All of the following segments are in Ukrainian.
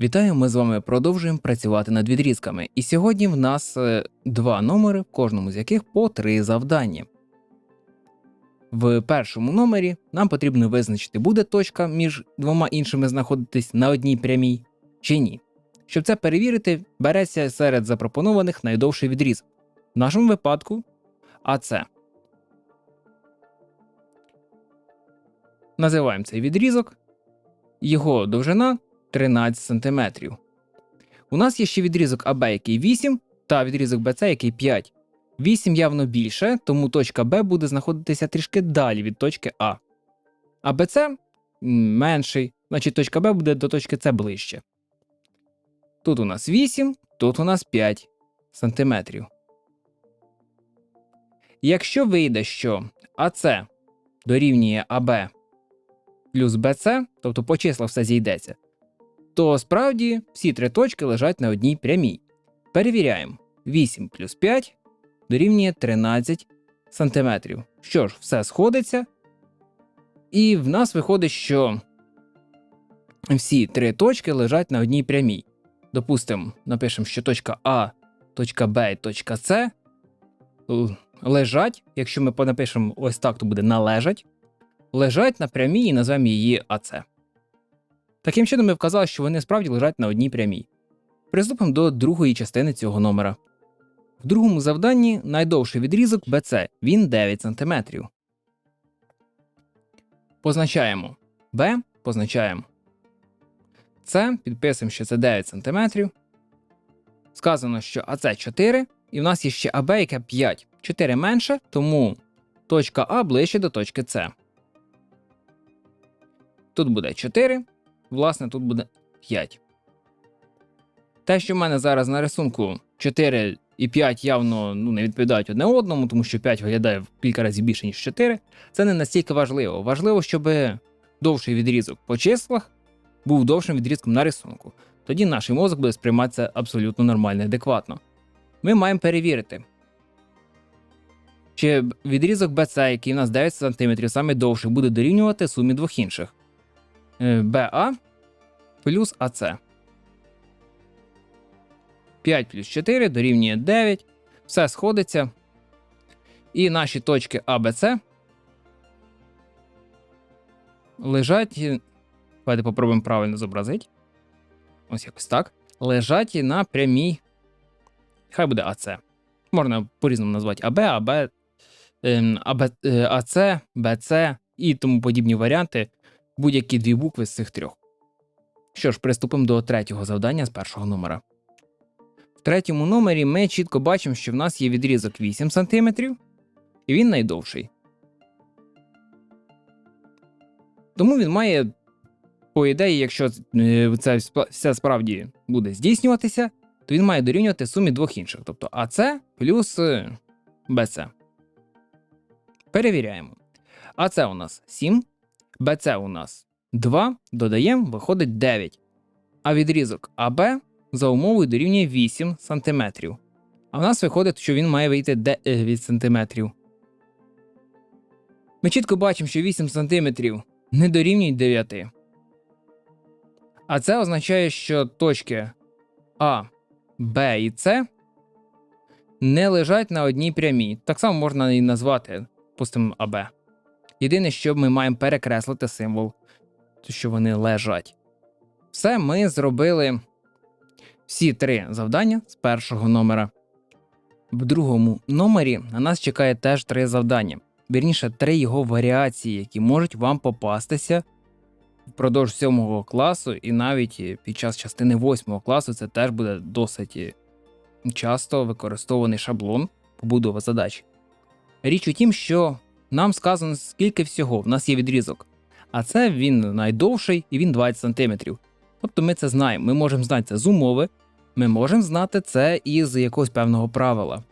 Вітаю, ми з вами продовжуємо працювати над відрізками. І сьогодні в нас е, два номери, в кожному з яких по три завдання. В першому номері нам потрібно визначити, буде точка між двома іншими знаходитись на одній прямій чи ні. Щоб це перевірити, береться серед запропонованих найдовший відрізок. В нашому випадку АЦ. Називаємо цей відрізок. Його довжина 13 см. У нас є ще відрізок АБ, який 8, та відрізок БЦ, який 5. 8 явно більше, тому точка Б буде знаходитися трішки далі від точки А. А БЦ менший, значить точка Б буде до точки С ближче. Тут у нас 8, тут у нас 5 см. Якщо вийде, що АЦ дорівнює АБ плюс БЦ, тобто по числах все зійдеться, то справді всі три точки лежать на одній прямій. Перевіряємо. 8 плюс 5 дорівнює 13 см. Що ж, все сходиться. І в нас виходить, що всі три точки лежать на одній прямій. Допустимо, напишемо, що точка А, точка Б і точка С лежать. Якщо ми напишемо ось так, то буде належать. Лежать на прямій і назвемо її АЦ. Таким чином, ми вказали, що вони справді лежать на одній прямій. Приступимо до другої частини цього номера. В другому завданні найдовший відрізок BC, він 9 см. Позначаємо B, позначаємо С, підписуємо, що це 9 см. Сказано, що АЦ 4, і в нас є ще АБ, яке 5. 4 менше, тому точка А ближче до точки С. Тут буде 4, власне, тут буде 5. Те, що в мене зараз на рисунку 4 і 5 явно ну, не відповідають одне одному, тому що 5 виглядає в кілька разів більше, ніж 4. Це не настільки важливо. Важливо, щоб довший відрізок по числах був довшим відрізком на рисунку. Тоді наш мозок буде сприйматися абсолютно нормально і адекватно. Ми маємо перевірити, чи відрізок BC, який у нас 9 см, саме довший, буде дорівнювати сумі двох інших. BA плюс АЦ. 5 плюс 4 дорівнює 9. Все сходиться. І наші точки А, Б, С лежать. Давайте попробуємо правильно зобразити. Ось якось так. Лежать на прямій. Хай буде АЦ. Можна по-різному назвати АБ, АБ, ем, АБ, е, АЦ, БЦ і тому подібні варіанти. Будь-які дві букви з цих трьох. Що ж, приступимо до третього завдання з першого номера. В третьому номері ми чітко бачимо, що в нас є відрізок 8 см, і він найдовший. Тому він має, по ідеї, якщо е, це все справді буде здійснюватися, то він має дорівнювати сумі двох інших, тобто АЦ плюс е, БЦ. Перевіряємо. АЦ у нас 7, БЦ у нас 2, додаємо, виходить 9. А відрізок АБ за умовою дорівнює 8 см. А в нас виходить, що він має вийти 9 см. Ми чітко бачимо, що 8 см не дорівнюють 9. А це означає, що точки А, Б і С не лежать на одній прямій. Так само можна і назвати, пустимо АБ. Єдине, що ми маємо перекреслити символ, що вони лежать. Все, ми зробили всі три завдання з першого номера. В другому номері на нас чекає теж три завдання. Вірніше, три його варіації, які можуть вам попастися впродовж сьомого класу, і навіть під час частини восьмого класу це теж буде досить е, часто використований шаблон побудови задач. Річ у тім, що нам сказано, скільки всього в нас є відрізок, а це він найдовший і він 20 см. Тобто ми це знаємо. Ми можемо знати це з умови, ми можемо знати це із якогось певного правила.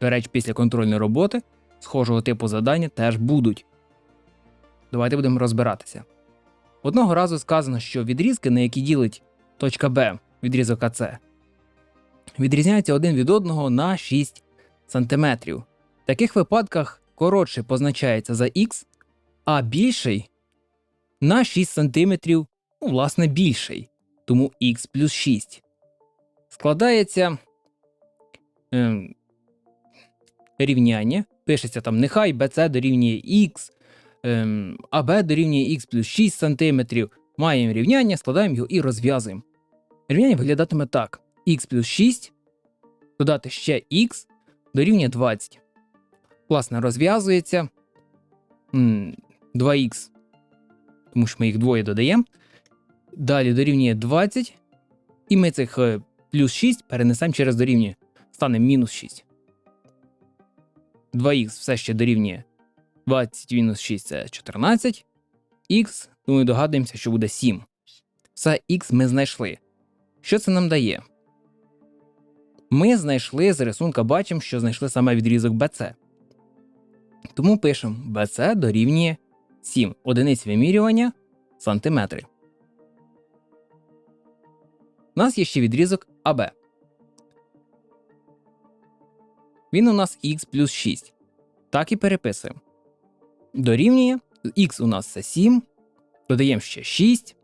До речі, після контрольної роботи схожого типу завдання теж будуть. Давайте будемо розбиратися. Одного разу сказано, що відрізки, на які ділить точка Б відрізок АЦ, відрізняються один від одного на 6 см. В таких випадках коротший позначається за Х, а більший на 6 см, ну, власне, більший. тому х плюс 6. Складається ем, рівняння. Пишеться там нехай BC дорівнює х, ем, АБ дорівнює х плюс 6 см. Маємо рівняння, складаємо його і розв'язуємо. Рівняння виглядатиме так: х плюс 6, додати ще х дорівнює 20. Власне, розв'язується 2х, тому що ми їх двоє додаємо. Далі дорівнює 20, і ми цих е, плюс 6 перенесемо через дорівнює. Стане мінус 6. 2х все ще дорівнює 20 мінус 6 це 14. Х, думаю, догадуємося, що буде 7. Все х ми знайшли. Що це нам дає? Ми знайшли з рисунка, бачимо, що знайшли саме відрізок BC. Тому пишемо BC дорівнює 7 одиниць вимірювання сантиметри. У нас є ще відрізок АБ. Він у нас х плюс 6. Так і переписуємо. Дорівнює х у нас це 7. Додаємо ще 6,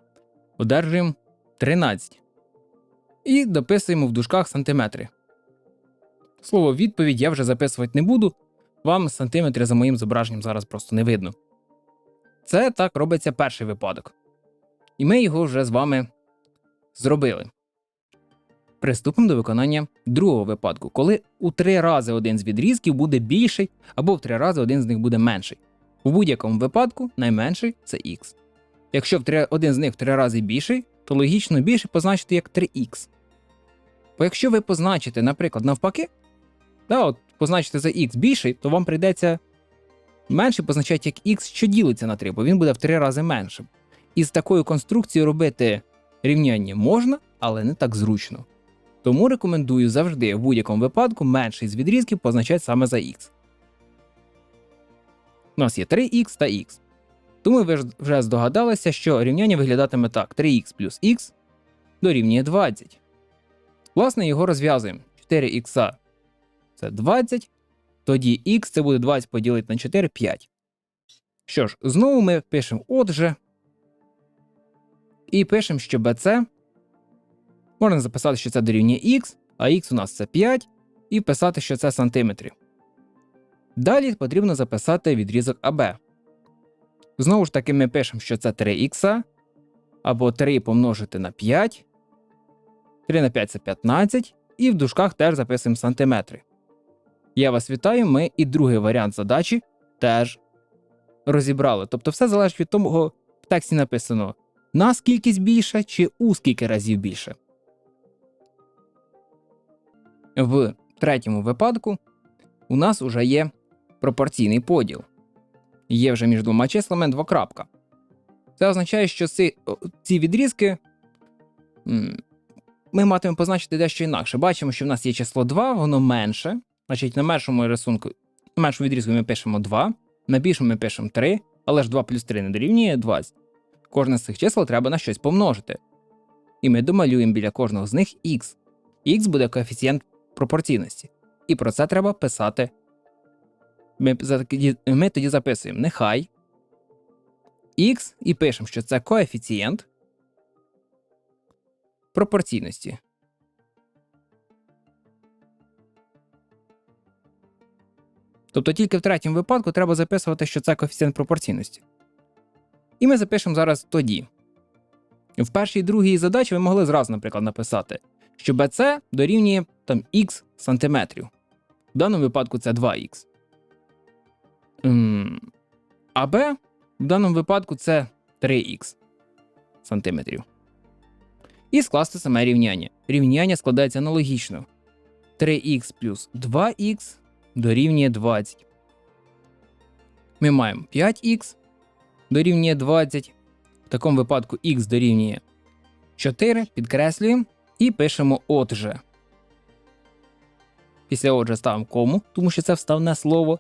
одержуємо 13. І дописуємо в дужках сантиметри. Слово відповідь я вже записувати не буду. Вам сантиметри за моїм зображенням зараз просто не видно. Це так робиться перший випадок. І ми його вже з вами зробили. Приступимо до виконання другого випадку, коли у три рази один з відрізків буде більший, або в три рази один з них буде менший. У будь-якому випадку найменший це х. Якщо в три, один з них в три рази більший, то логічно більше позначити як 3х. Бо якщо ви позначите, наприклад, навпаки, да, от позначите за х більший, то вам прийдеться менший позначати як х, що ділиться на 3, бо він буде в три рази меншим. І з такою конструкцією робити рівняння можна, але не так зручно. Тому рекомендую завжди в будь-якому випадку менший з відрізків позначати саме за х. У нас є 3х та х. Тому ви вже здогадалися, що рівняння виглядатиме так: 3х плюс х дорівнює 20. Власне, його розв'язуємо. 4х це 20, тоді х це буде 20 поділити на 4 5. Що ж, знову ми пишемо отже. І пишемо, що BC можна записати, що це дорівнює х, а х у нас це 5, і писати, що це сантиметрів. Далі потрібно записати відрізок АБ. Знову ж таки, ми пишемо, що це 3х, або 3 помножити на 5. 3 на 5 це 15, і в дужках теж записуємо сантиметри. Я вас вітаю, ми і другий варіант задачі теж розібрали. Тобто, все залежить від того, в тексті написано на скількись більше чи у скільки разів більше. В третьому випадку у нас вже є пропорційний поділ. Є вже між двома числами двокрапка. Це означає, що ці, ці відрізки ми матимемо позначити дещо інакше. Бачимо, що в нас є число 2, воно менше. Значить, на меншому рисунку, на меншому відрізку ми пишемо 2, на більшому ми пишемо 3, але ж 2 плюс 3 не дорівнює 20. Кожне з цих чисел треба на щось помножити. І ми домалюємо біля кожного з них х. Х буде коефіцієнт пропорційності. І про це треба писати. Ми, ми тоді записуємо нехай х і пишемо, що це коефіцієнт пропорційності. Тобто тільки в третьому випадку треба записувати, що це коефіцієнт пропорційності. І ми запишемо зараз тоді. В першій і другій задачі ви могли зразу, наприклад, написати, що BC дорівнює там х сантиметрів. В даному випадку це 2х. А Б в даному випадку це 3х сантиметрів. І скласти саме рівняння. Рівняння складається аналогічно. 3х плюс 2х дорівнює 20. Ми маємо 5х дорівнює 20. В такому випадку х дорівнює 4, підкреслюємо і пишемо отже. Після отже ставимо кому, тому що це вставне слово.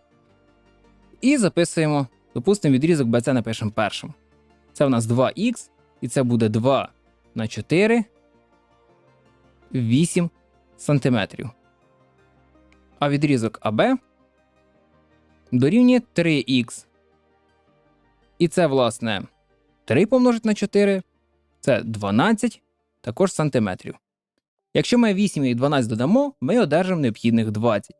І записуємо, допустимо, відрізок BC напишемо першим. Це у нас 2х, і це буде 2 на 4 8 сантиметрів. А відрізок АБ дорівнює 3х. І це, власне, 3 помножити на 4 це 12. також сантиметрів. Якщо ми 8 і 12 додамо, ми одержимо необхідних 20.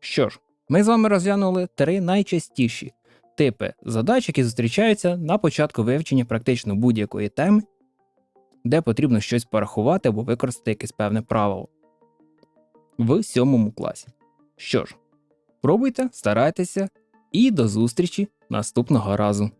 Що ж, ми з вами розглянули три найчастіші типи задач, які зустрічаються на початку вивчення практично будь-якої теми, де потрібно щось порахувати або використати якесь певне правило в сьомому класі. Що ж, пробуйте, старайтеся і до зустрічі наступного разу.